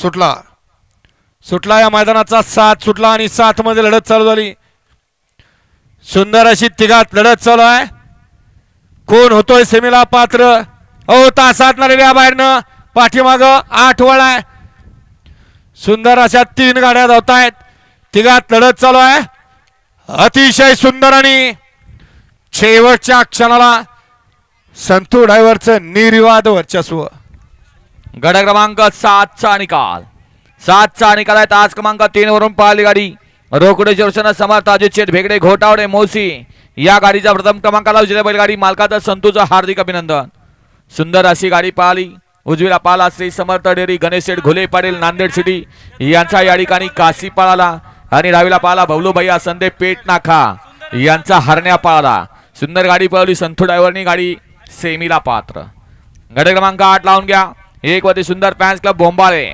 सुटला. सुटला या मैदानाचा सात सुटला आणि सात मध्ये लढत चालू झाली. सुंदर अशी तिघात लढत चालू आहे. कोण होतोय सेमीला पात्र? ओ तासात नरेल्या बाहेरनं. पाठीमाग आठ वळ आहे. सुंदर अशा तीन गाड्या धावत आहेत तिघात लढत चालू आहे. अतिशय सुंदर आणि शेवटच्या क्षणाला संतू ड्रायव्हरचं निर्विवाद वर्चस्व. गड क्रमांक सातचा निकाल. सातचा निकाल आहे. तास क्रमांक तीन वरून पाहिली गाडी. रोकडे शिवसेना समर्थ अजित शेठ भेगडे घोटावडे मोसी. या गाडीचा प्रथम क्रमांकाला उजव्या बैलगाडी मालकाचा संतूचं हार्दिक अभिनंदन. सुंदर अशी गाडी पाहिली. उजवीला पाला श्री समर्थ डेरी गणेश शेठ घुले पाटील नांदेड सिटी. यांचा या ठिकाणी काशी पळाला. आणि डावीला पाला भवलू भैया संदे पेट नाखा यांचा हरण्या पाळाला. सुंदर गाडी पळवली. संतू ड्रायव्हरनी गाडी सेमीला पात्र. गड क्रमांक आठ लावून घ्या. एक वरती सुंदर फॅन्स क्लब बोंबाळे.